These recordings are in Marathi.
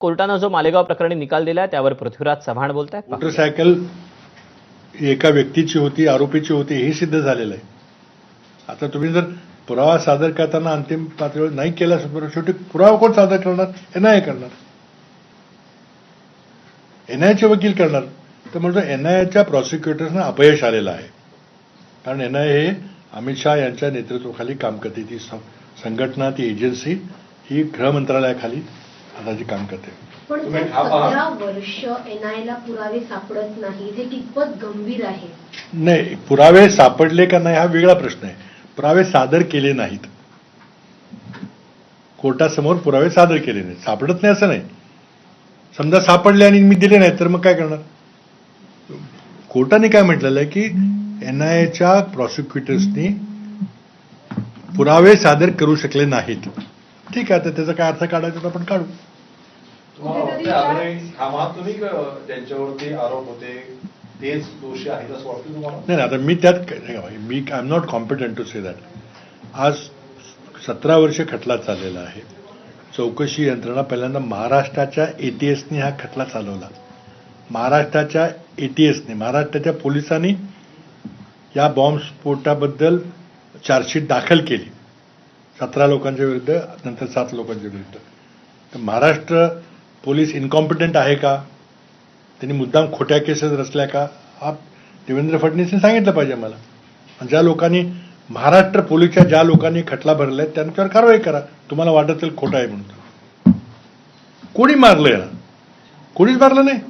कोर्टानं जो मालेगाव प्रकरणी निकाल दिलाय त्यावर पृथ्वीराज चव्हाण बोलत आहेत मोटरसायकल एका व्यक्तीची होती आरोपीची होती हे सिद्ध झालेलं आहे. आता तुम्ही जर पुरावा सादर करताना अंतिम पातळीवर नाही केला शेवटी पुरावा कोण सादर करणार? एनआयए करणार. एनआयचे वकील करणार. तर म्हणतो एनआयएच्या प्रॉसिक्युटर्सना अपयश आलेलं आहे. कारण एनआयए हे अमित शहा यांच्या नेतृत्वाखाली काम करते. ती सं- संघटना ती एजन्सी ही गृह मंत्रालयाखाली आता जी काम करते. पण तुम्ही साहेब, हा पहा. सतरा वर्ष एनआय ला पुरावे सापडत नाही हे कितपत गंभीर आहे? नाही पुरावे सापडले का नाही हा वेगळा प्रश्न आहे. पुरावे सादर केले नाहीत. कोर्टासमोर पुरावे सादर केले नाहीत. सापडत नाही असं नाही. समजा सापडले आणि मी दिले नाहीत तर मग काय करणार? कोर्टाने काय म्हटलेलं आहे की एनआयएच्या प्रॉसिक्युटर्सनी पुरावे सादर करू शकले नाहीत. ठीक आहे तर त्याचा काय अर्थ काढायचा तर आपण काढू. त्यांच्यावरती आरोप होते तेच दोषी आहेत असं वाटतं तुम्हाला? नाही नाही, आता मी त्यात मी I am not competent to say that आज सतरा वर्ष खटला चाललेला आहे. चौकशी यंत्रणा पहिल्यांदा महाराष्ट्राच्या एटीएसनी हा खटला चालवला. महाराष्ट्राच्या एटीएसने महाराष्ट्राच्या पोलिसांनी या बॉम्बस्फोटाबद्दल चार्जशीट दाखल केली. सतरा लोकांच्या विरुद्ध नंतर सात लोकांच्या विरुद्ध. तर महाराष्ट्र पोलीस इनकॉम्पिटंट आहे का? त्यांनी मुद्दाम खोट्या केसेस रचल्या का? हा देवेंद्र फडणवीसने सांगितलं पाहिजे मला. आणि ज्या लोकांनी महाराष्ट्र पोलीसच्या ज्या लोकांनी खटला भरलाय त्यांच्यावर कारवाई करा. तुम्हाला वाटत असेल खोटं आहे म्हणून. कोणी मारलं याला? कोणीच मारलं नाही.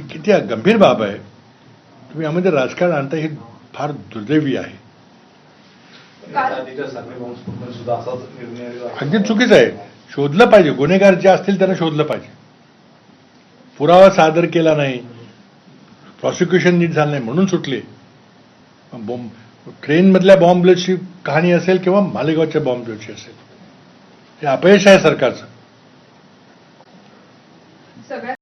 किती गंभीर बाब आहे. तुम्ही यामध्ये राजकारण आणता हे फार दुर्दैवी आहे. आधीच्या सर्वे सुद्धा असाच निर्णय अगदी चुकीचं आहे. शोधलं पाहिजे. गुन्हेगार जे असतील त्यांना शोधलं पाहिजे. पुरावा सादर केला नाही. प्रॉसिक्युशन नीट झालं नाही म्हणून सुटले. बॉम्ब ट्रेनमधल्या बॉम्ब ब्लेटची कहाणी असेल किंवा मालेगावच्या बॉम्ब ब्लेटची असेल. हे अपयश आहे सरकारचं.